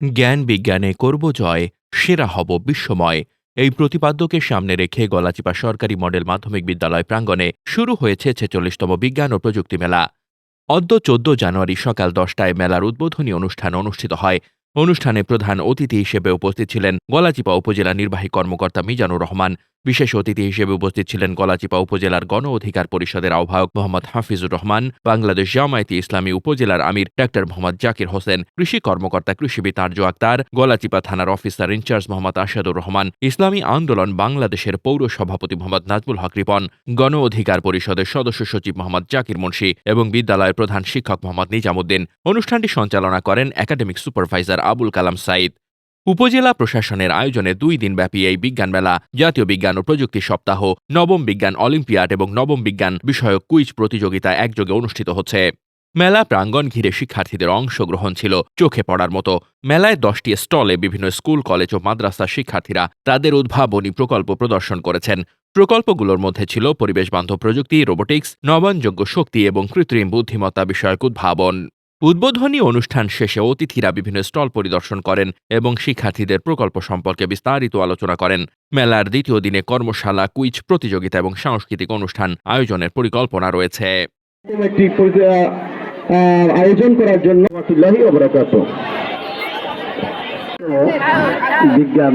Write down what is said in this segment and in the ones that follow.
জ্ঞান বিজ্ঞানে করব জয়, সেরা হব বিশ্বময়। এই প্রতিপাদ্যকে সামনে রেখে গলাচিপা সরকারি মডেল মাধ্যমিক বিদ্যালয় প্রাঙ্গণে শুরু হয়েছে ছেচল্লিশতম বিজ্ঞান ও প্রযুক্তি মেলা। অদ্য চোদ্দ জানুয়ারি সকাল দশটায় মেলার উদ্বোধনী অনুষ্ঠান অনুষ্ঠিত হয়। অনুষ্ঠানে প্রধান অতিথি হিসেবে উপস্থিত ছিলেন গলাচিপা উপজেলা নির্বাহী কর্মকর্তা মিজানুর রহমান বিশেষ অতিথি হিসেবে উপস্থিত ছিলেন গলাচিপা উপজেলার গণ অধিকার পরিষদের আহ্বায়ক মোহাম্মদ হাফিজুর রহমান, বাংলাদেশ জামায়াতি ইসলামী উপজেলার আমির ডাক্তার মোহাম্মদ জাকির হোসেন, কৃষি কর্মকর্তা কৃষিবিদ আরজু আক্তার, গলাচিপা থানার officer in charge Mohammad Ashadur Rahman, Islami Andolan বাংলাদেশের পৌর সভাপতি মোহাম্মদ নাজমুল হক রিপন, গণ অধিকার পরিষদের সদস্য সচিব মোহাম্মদ জাকির মুন্সি এবং বিদ্যালয়ের প্রধান শিক্ষক মোহাম্মদ নিজামুদ্দিন। অনুষ্ঠানটি সঞ্চালনা করেন একাডেমিক সুপারভাইজার আবুল কালাম সাইদ উপজেলা প্রশাসনের আয়োজনে দুই দিনব্যাপী এই বিজ্ঞান মেলা, জাতীয় বিজ্ঞান ও প্রযুক্তি সপ্তাহ, নবম বিজ্ঞান অলিম্পিয়াড এবং নবম বিজ্ঞান বিষয়ক কুইজ প্রতিযোগিতা একযোগে অনুষ্ঠিত হচ্ছে। মেলা প্রাঙ্গণ ঘিরে শিক্ষার্থীদের অংশগ্রহণ ছিল চোখে পড়ার মতো। মেলায় দশটি স্টলে বিভিন্ন স্কুল, কলেজ ও মাদ্রাসার শিক্ষার্থীরা তাদের উদ্ভাবনী প্রকল্প প্রদর্শন করেছেন। প্রকল্পগুলোর মধ্যে ছিল পরিবেশ বান্ধব প্রযুক্তি, রোবোটিক্স, নবায়নযোগ্য শক্তি এবং কৃত্রিম বুদ্ধিমত্তা বিষয়ক উদ্ভাবন। উদ্বোধনী অনুষ্ঠান শেষে অতিথিরা বিভিন্ন স্টল পরিদর্শন করেন এবং শিক্ষার্থীদের প্রকল্প সম্পর্কে বিস্তারিত আলোচনা করেন। মেলার দ্বিতীয় দিনে কর্মশালা, কুইজ, প্রতিযোগিতা এবং সাংস্কৃতিক অনুষ্ঠান আয়োজনের পরিকল্পনা রয়েছে। আয়োজন করার জন্য বিজ্ঞান।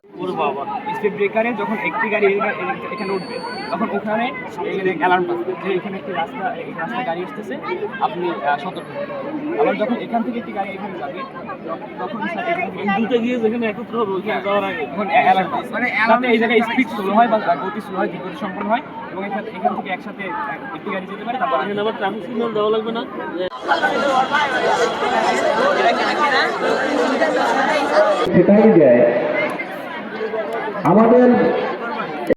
ওরে বাবা। স্পিড ব্রেকারে যখন একটি গাড়ি এখানে- এখানে উঠবে তখন ওখানে অ্যালার্ম বাজবে যে এখানে একটি রাস্তা এই রাস্তায় গাড়ি আসতেছে আপনি সতর্ক হন। আবার যখন এখান থেকে একটি গাড়ি এখানে যাবে তখন- এখান দুটো গিয়ে যেখানে একত্র হবে ওইখানে যাওয়ার আগে। তখন অ্যালার্ম মানে এই জায়গায় স্পিড স্লো হয় বা গতি স্লো হয় দ্রুত সম্পন্ন হয় এবং এখান এখান থেকে একসাথে একটি গাড়ি যেতে পারে তারপর এখানে আবার ট্রাফিক সিগন্যাল দেওয়া লাগবে না। সেটাই দেয় আমাদের